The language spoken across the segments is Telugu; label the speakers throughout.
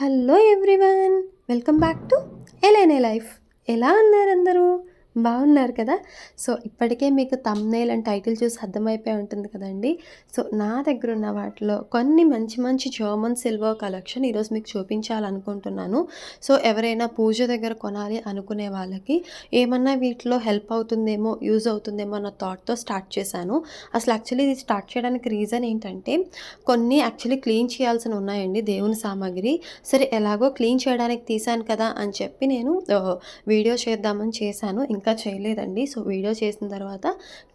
Speaker 1: Hello everyone welcome back to Elaine life. ఎలా అన్నారు అందరూ? బాగున్నారు కదా. సో ఇప్పటికే మీకు తమ్నేల్ అండ్ టైటిల్ చూసి అర్థమైపోయి ఉంటుంది కదండి. సో నా దగ్గర ఉన్న వాటిలో కొన్ని మంచి మంచి జర్మన్ సిల్వర్ కలెక్షన్ ఈరోజు మీకు చూపించాలనుకుంటున్నాను. సో ఎవరైనా పూజ దగ్గర కొనాలి అనుకునే వాళ్ళకి ఏమన్నా వీటిలో హెల్ప్ అవుతుందేమో యూజ్ అవుతుందేమో అన్న థాట్తో స్టార్ట్ చేశాను. అసలు యాక్చువల్లీ ఇది స్టార్ట్ చేయడానికి రీజన్ ఏంటంటే కొన్ని యాక్చువల్లీ క్లీన్ చేయాల్సిన ఉన్నాయండి దేవుని సామాగ్రి. సరే ఎలాగో క్లీన్ చేయడానికి తీసాను కదా అని చెప్పి నేను వీడియో చేద్దామని చేశాను. ఇంకా ఇంకా చేయలేదండి. సో వీడియో చేసిన తర్వాత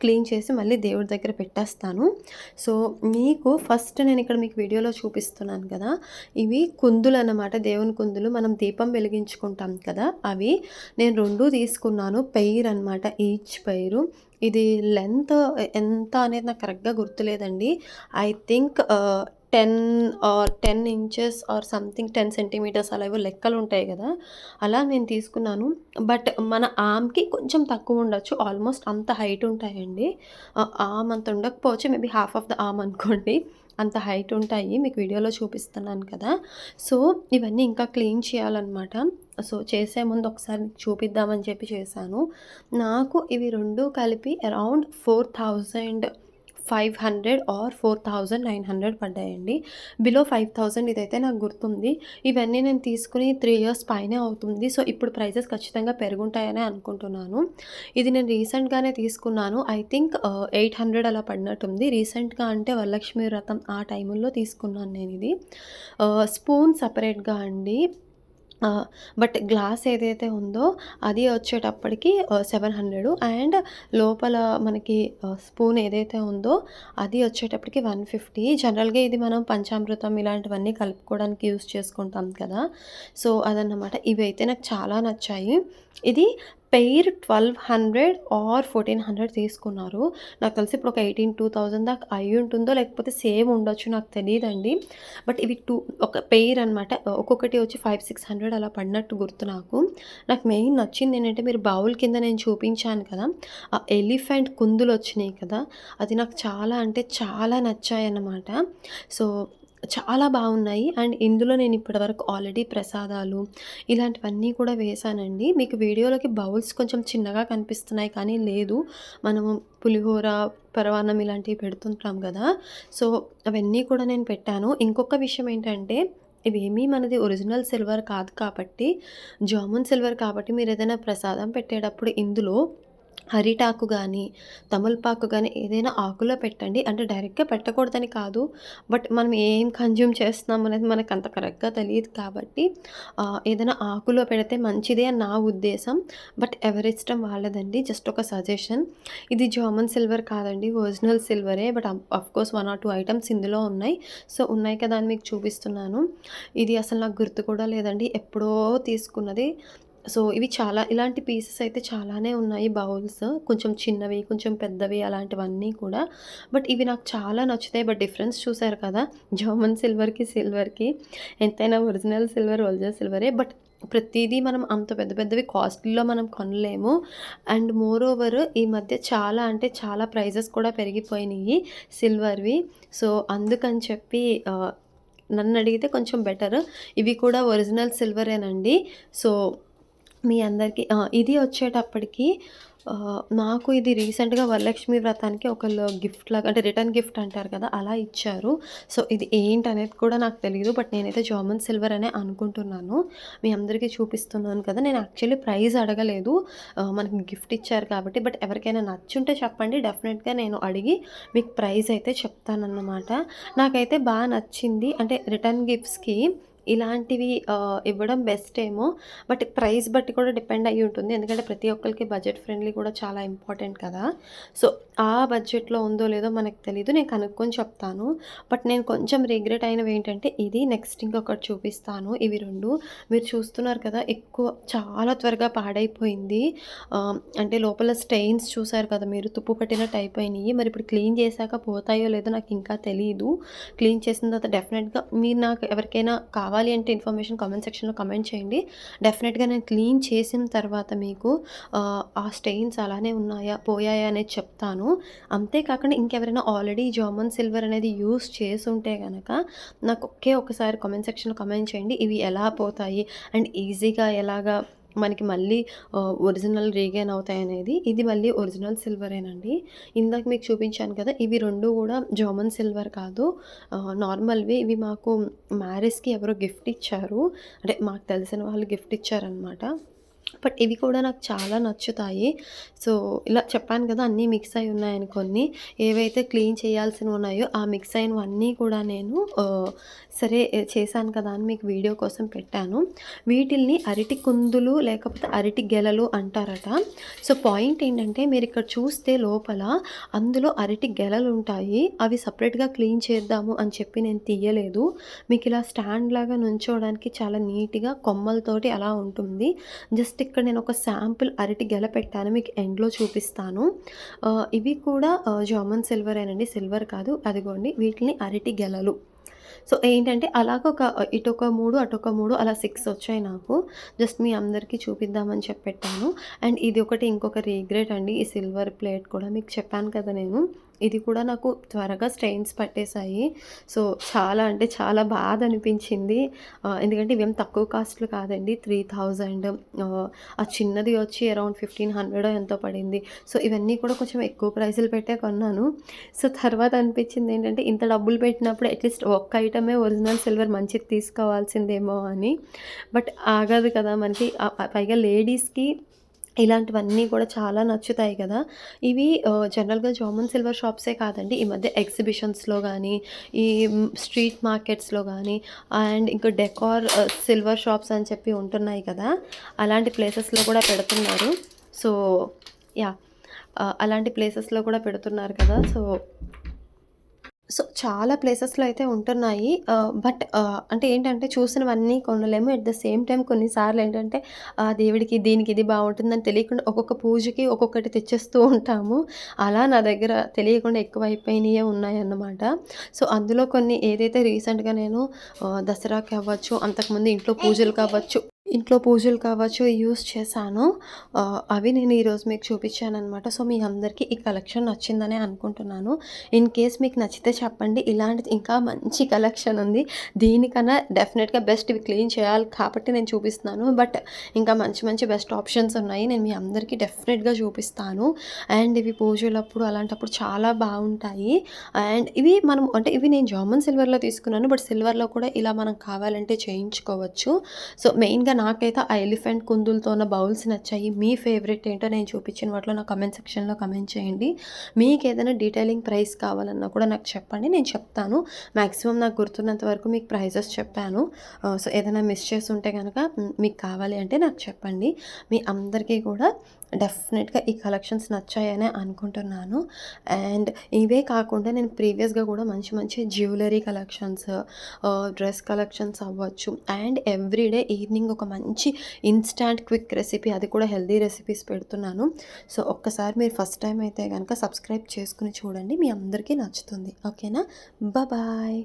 Speaker 1: క్లీన్ చేసి మళ్ళీ దేవుడి దగ్గర పెట్టేస్తాను. సో మీకు ఫస్ట్ నేను ఇక్కడ మీకు వీడియోలో చూపిస్తున్నాను కదా ఇవి కుందులు అన్నమాట. దేవుని కుందులు మనం దీపం వెలిగించుకుంటాం కదా అవి నేను రెండు తీసుకున్నాను. పెయిర్ అనమాట ఈచ్ పెయిరు. ఇది లెంత్ ఎంత అనేది నాకు కరెక్ట్గా గుర్తులేదండి. I think ten or ten inches or something ten centimetres అలా ఏవో లెక్కలు ఉంటాయి కదా అలా నేను తీసుకున్నాను. బట్ మన ఆమ్కి కొంచెం తక్కువ ఉండొచ్చు ఆల్మోస్ట్ అంత హైట్ ఉంటాయండి. ఆమ్ అంత ఉండకపోవచ్చు maybe half of the arm అనుకోండి. అంత హైట్ ఉంటాయి మీకు వీడియోలో చూపిస్తున్నాను కదా. సో ఇవన్నీ ఇంకా క్లీన్ చేయాలన్నమాట. సో చేసే ముందు ఒకసారి చూపిద్దామని చెప్పి చేశాను. నాకు ఇవి రెండు కలిపి around four thousand five hundred or four thousand nine hundred పడ్డాయండి. Below five thousand ఇదైతే నాకు గుర్తుంది. ఇవన్నీ నేను తీసుకుని త్రీ ఇయర్స్ పైనే అవుతుంది. సో ఇప్పుడు ప్రైజెస్ ఖచ్చితంగా పెరుగుంటాయని అనుకుంటున్నాను. ఇది నేను రీసెంట్గానే తీసుకున్నాను. ఐ థింక్ ఎయిట్ హండ్రెడ్ అలా పడినట్టుంది. రీసెంట్గా అంటే వరలక్ష్మి వ్రతం ఆ టైంలో తీసుకున్నాను నేను ఇది స్పూన్ సపరేట్గా అండి. బట్ గ్లాస్ ఏదైతే ఉందో అది వచ్చేటప్పటికి సెవెన్ హండ్రెడ్. అండ్ లోపల మనకి స్పూన్ ఏదైతే ఉందో అది వచ్చేటప్పటికి వన్ ఫిఫ్టీ. జనరల్గా ఇది మనం పంచామృతం ఇలాంటివన్నీ కలుపుకోవడానికి యూస్ చేసుకుంటాం కదా. సో అదన్నమాట. ఇవి అయితే నాకు చాలా నచ్చాయి. ఇది pair twelve hundred or fourteen hundred తీసుకున్నారు. నాకు తెలిసి ఇప్పుడు ఒక ఎయిటీన్ టూ థౌజండ్ దాకా అయి ఉంటుందో లేకపోతే సేమ్ ఉండొచ్చు నాకు తెలియదండి బట్ ఇవి టూ ఒక పెయిర్ అనమాట ఒక్కొక్కటి వచ్చి ఫైవ్ సిక్స్ హండ్రెడ్ అలా పడినట్టు గుర్తు నాకు. నాకు మెయిన్ నచ్చింది ఏంటంటే మీరు బౌల్ కింద నేను చూపించాను కదా ఆ ఎలిఫెంట్ కుందులు వచ్చినాయి కదా అది నాకు చాలా అంటే చాలా నచ్చాయి అన్నమాట సో చాలా బాగున్నాయి. అండ్ ఇందులో నేను ఇప్పటివరకు ఆల్రెడీ ప్రసాదాలు ఇలాంటివన్నీ కూడా వేశానండి మీకు వీడియోలోకి బౌల్స్ కొంచెం చిన్నగా కనిపిస్తున్నాయి కానీ లేదు. మనము పులిహోర పరవాన్నం ఇలాంటివి పెడుతుంటాం కదా. సో అవన్నీ కూడా నేను పెట్టాను. ఇంకొక విషయం ఏంటంటే ఇవేమీ మనది ఒరిజినల్ సిల్వర్ కాదు కాబట్టి జామున్ సిల్వర్ కాబట్టి మీరు ఏదైనా ప్రసాదం పెట్టేటప్పుడు ఇందులో అరిటాకు కానీ తమలపాకు కానీ ఏదైనా ఆకులో పెట్టండి. అంటే డైరెక్ట్గా పెట్టకూడదని కాదు. బట్ మనం ఏం కన్జ్యూమ్ చేస్తున్నాం అనేది మనకు అంత కరెక్ట్గా తెలియదు కాబట్టి ఏదైనా ఆకులో పెడితే మంచిదే అని నా ఉద్దేశం. బట్ ఎవరిష్టం వాళ్ళదండి. జస్ట్ ఒక సజెషన్. ఇది జామన్ సిల్వర్ కాదండి. Original సిల్వరే but course one or two items ఇందులో ఉన్నాయి. సో ఉన్నాయి కదా అని మీకు చూపిస్తున్నాను. ఇది అసలు నాకు గుర్తు కూడా లేదండి. ఎప్పుడో తీసుకున్నది. సో ఇవి చాలా ఇలాంటి పీసెస్ అయితే చాలానే ఉన్నాయి బౌల్స్. కొంచెం చిన్నవి కొంచెం పెద్దవి అలాంటివన్నీ కూడా. బట్ ఇవి నాకు చాలా నచ్చుతాయి. బట్ డిఫరెన్స్ చూసారు కదా? జర్మన్ సిల్వర్కి సిల్వర్కి ఎంతైనా ఒరిజినల్ సిల్వర్ ఒరిజినల్ సిల్వరే. బట్ ప్రతిదీ మనం అంత పెద్ద పెద్దవి కాస్ట్లీలో మనం కొనలేము. అండ్ మోర్ ఓవర్ ఈ మధ్య చాలా అంటే చాలా ప్రైజెస్ కూడా పెరిగిపోయినాయి సిల్వర్వి. సో అందుకని చెప్పి నన్ను అడిగితే కొంచెం బెటర్. ఇవి కూడా ఒరిజినల్ సిల్వరేనండి. సో మీ అందరికీ ఇది వచ్చేటప్పటికి నాకు ఇది రీసెంట్గా వరలక్ష్మి వ్రతానికి ఒకళ్ళు గిఫ్ట్ లాగా అంటే రిటర్న్ గిఫ్ట్ అంటారు కదా అలా ఇచ్చారు. సో ఇది ఏంటి అనేది కూడా నాకు తెలియదు బట్ నేనైతే జామన్ సిల్వర్ అనే అనుకుంటున్నాను. మీ అందరికీ చూపిస్తున్నాను కదా నేను యాక్చువల్లీ ప్రైజ్ అడగలేదు. మనకి గిఫ్ట్ ఇచ్చారు కాబట్టి బట్ ఎవరికైనా నచ్చుంటే చెప్పండి. డెఫినెట్గా నేను అడిగి మీకు ప్రైజ్ అయితే చెప్తానన్నమాట. నాకైతే బాగా నచ్చింది అంటే రిటర్న్ గిఫ్ట్స్కి ఇలాంటివి ఇవ్వడం బెస్ట్ ఏమో. బట్ ప్రైస్ బట్టి కూడా డిపెండ్ అయ్యి ఉంటుంది. ఎందుకంటే ప్రతి ఒక్కరికి బడ్జెట్ ఫ్రెండ్లీ కూడా చాలా ఇంపార్టెంట్ కదా. సో ఆ బడ్జెట్లో ఉందో లేదో మనకు తెలీదు. నేను కనుక్కొని చెప్తాను. బట్ నేను కొంచెం రిగ్రెట్ అయినవి ఏంటంటే ఇది నెక్స్ట్ ఇంకొకటి చూపిస్తాను. ఇవి రెండు. మీరు చూస్తున్నారు కదా ఎక్కువ చాలా త్వరగా పాడైపోయింది. అంటే లోపల స్టెయిన్స్ చూసారు కదా మీరు తుప్పు పట్టినట్టు అయిపోయినాయి మరి ఇప్పుడు క్లీన్ చేశాక పోతాయో లేదో నాకు ఇంకా తెలియదు క్లీన్ చేసిన తర్వాత డెఫినెట్గా మీరు నాకు ఎవరికైనా కావాలి కావాలి అంటే ఇన్ఫర్మేషన్ కామెంట్ సెక్షన్లో కమెంట్ చేయండి. డెఫినెట్గా నేను క్లీన్ చేసిన తర్వాత మీకు ఆ స్టెయిన్స్ అలానే ఉన్నాయా పోయాయా అనేది చెప్తాను. అంతేకాకుండా ఇంకెవరైనా ఆల్రెడీ జామన్ సిల్వర్ అనేది యూస్ చేసి ఉంటే కనుక నాకు ఒకే ఒకసారి కామెంట్ సెక్షన్లో కమెంట్ చేయండి. ఇవి ఎలా పోతాయి? అండ్ ఈజీగా ఎలాగా మనకి మళ్ళీ ఒరిజినల్ రీగైన్ అవుతాయి అనేది ఇది మళ్ళీ ఒరిజినల్ సిల్వరేనండి. ఇందాక మీకు చూపించాను కదా ఇవి రెండు కూడా జామన్ సిల్వర్ కాదు. నార్మల్వి ఇవి మాకు మ్యారేజ్కి ఎవరో గిఫ్ట్ ఇచ్చారు. అంటే మాకు తెలిసిన వాళ్ళు గిఫ్ట్ ఇచ్చారనమాట బట్ ఇవి కూడా నాకు చాలా నచ్చుతాయి. సో ఇలా చెప్పాను కదా అన్నీ మిక్స్ అయి ఉన్నాయని కొన్ని ఏవైతే క్లీన్ చేయాల్సినవి ఉన్నాయో ఆ మిక్స్ అయినవన్నీ కూడా నేను సరే చేశాను కదా అని మీకు వీడియో కోసం పెట్టాను. వీటిల్ని అరటి కుందులు లేకపోతే అరటి గెలలు అంటారట. సో పాయింట్ ఏంటంటే మీరు ఇక్కడ చూస్తే లోపల అందులో అరటి గెలలు ఉంటాయి. అవి సపరేట్గా క్లీన్ చేద్దాము అని చెప్పి నేను తీయలేదు. మీకు ఇలా స్టాండ్ లాగా నుంచోవడానికి చాలా నీట్గా కొమ్మలతోటి అలా ఉంటుంది. జస్ట్ ఇక్కడ నేను ఒక శాంపుల్ అరటి గెల పెట్టాను మీకు ఎండ్లో చూపిస్తాను. ఇవి కూడా జామన్ సిల్వర్ ఏనండి సిల్వర్ కాదు అదిగోండి వీటిని అరటి గెలలు. సో ఏంటంటే అలాగ ఒక ఇటొక మూడు అటొక మూడు అలా సిక్స్ వచ్చాయి నాకు. జస్ట్ మీ అందరికీ చూపిద్దామని చెప్పి పెట్టాను అండ్ ఇది ఒకటి ఇంకొక రీగ్రెట్ అండి. ఈ సిల్వర్ ప్లేట్ కూడా మీకు చెప్పాను కదా నేను. ఇది కూడా నాకు త్వరగా స్ట్రెయిన్స్ పట్టేశాయి. సో చాలా అంటే చాలా బాధ అనిపించింది ఎందుకంటే ఇవేం తక్కువ కాస్ట్లు కాదండి. త్రీ థౌజండ్ ఆ చిన్నది వచ్చి అరౌండ్ ఫిఫ్టీన్ హండ్రెడ్ ఎంతో పడింది. సో ఇవన్నీ కూడా కొంచెం ఎక్కువ ప్రైసులు పెట్టే కొన్నాను. సో తర్వాత అనిపించింది ఏంటంటే ఇంత డబ్బులు పెట్టినప్పుడు అట్లీస్ట్ ఒక్క ఐటమే ఒరిజినల్ సిల్వర్ మంచిది తీసుకోవాల్సిందేమో అని. బట్ ఆగదు కదా మనకి. పైగా లేడీస్కి ఇలాంటివన్నీ కూడా చాలా నచ్చుతాయి కదా. ఇవి జనరల్గా జామన్ సిల్వర్ షాప్సే కాదండి. ఈ మధ్య ఎగ్జిబిషన్స్లో కానీ ఈ స్ట్రీట్ మార్కెట్స్లో కానీ అండ్ ఇంకా డెకార్ సిల్వర్ షాప్స్ అని చెప్పి ఉంటున్నాయి కదా. అలాంటి ప్లేసెస్లో కూడా పెడుతున్నారు. సో యా అలాంటి ప్లేసెస్లో కూడా పెడుతున్నారు కదా. సో సో చాలా ప్లేసెస్‌లో అయితే ఉంటున్నాయి. బట్ అంటే ఏంటంటే చూసినవన్నీ కొనలేము. ఎట్ ద సేమ్ టైం కొన్నిసార్లు ఏంటంటే దేవుడికి, దీనికి ఇది బాగుంటుందని తెలియకుండా ఒక్కొక్క పూజకి ఒక్కొక్కటి తెచ్చేస్తూ ఉంటాము. అలా నా దగ్గర తెలియకుండా ఎక్కువైపోయినయే ఉన్నాయన్నమాట. సో, అందులో కొన్ని ఏదైతే రీసెంట్‌గా నేను దసరాకి అవ్వచ్చు, అంతకుముందు ఇంట్లో పూజలు కావచ్చు ఇంట్లో పూజలు కావచ్చు యూస్ చేశాను. అవి నేను ఈరోజు మీకు చూపించానమాట సో మీ అందరికీ ఈ కలెక్షన్ నచ్చిందని అనుకుంటున్నాను. ఇన్ కేస్ మీకు నచ్చితే చెప్పండి. ఇలాంటిది ఇంకా మంచి కలెక్షన్ ఉంది. దీనికన్నా డెఫినెట్గా బెస్ట్ ఇవి క్లీన్ చేయాలి కాబట్టి నేను చూపిస్తున్నాను. బట్ ఇంకా మంచి మంచి బెస్ట్ ఆప్షన్స్ ఉన్నాయి. నేను మీ అందరికీ డెఫినెట్గా చూపిస్తాను. అండ్ ఇవి పూజలప్పుడు అలాంటప్పుడు చాలా బాగుంటాయి. అండ్ ఇవి మనం అంటే ఇవి నేను జామన్ సిల్వర్లో తీసుకున్నాను. బట్ సిల్వర్లో కూడా ఇలా మనం కావాలంటే చేయించుకోవచ్చు. సో మెయిన్గా నాకైతే ఆ ఎలిఫెంట్ కుందులతో ఉన్న బౌల్స్ నచ్చాయి. మీ ఫేవరెట్ ఏంటో నేను చూపించిన వాటిలో నా కమెంట్ సెక్షన్లో కమెంట్ చేయండి. మీకు ఏదైనా డీటెయిలింగ్ ప్రైస్ కావాలన్నా కూడా నాకు చెప్పండి నేను చెప్తాను. మ్యాక్సిమం నాకు గుర్తున్నంత వరకు మీకు ప్రైజెస్ చెప్పాను. సో ఏదైనా మిస్ చేసి ఉంటే కనుక మీకు కావాలి అంటే నాకు చెప్పండి. మీ అందరికీ కూడా డెఫినెట్గా ఈ కలెక్షన్స్ నచ్చాయనే అనుకుంటున్నాను. అండ్ ఇవే కాకుండా నేను ప్రీవియస్గా కూడా మంచి మంచి జ్యువెలరీ కలెక్షన్స్ డ్రెస్ కలెక్షన్స్ అవ్వచ్చు. అండ్ ఎవ్రీడే ఈవినింగ్ ఒక మంచి ఇన్స్టాంట్ క్విక్ రెసిపీ అది కూడా హెల్దీ రెసిపీస్ పెడుతున్నాను. సో ఒక్కసారి మీరు ఫస్ట్ టైం అయితే కనుక సబ్స్క్రైబ్ చేసుకుని చూడండి. మీ అందరికీ నచ్చుతుంది. ఓకేనా? బాయ్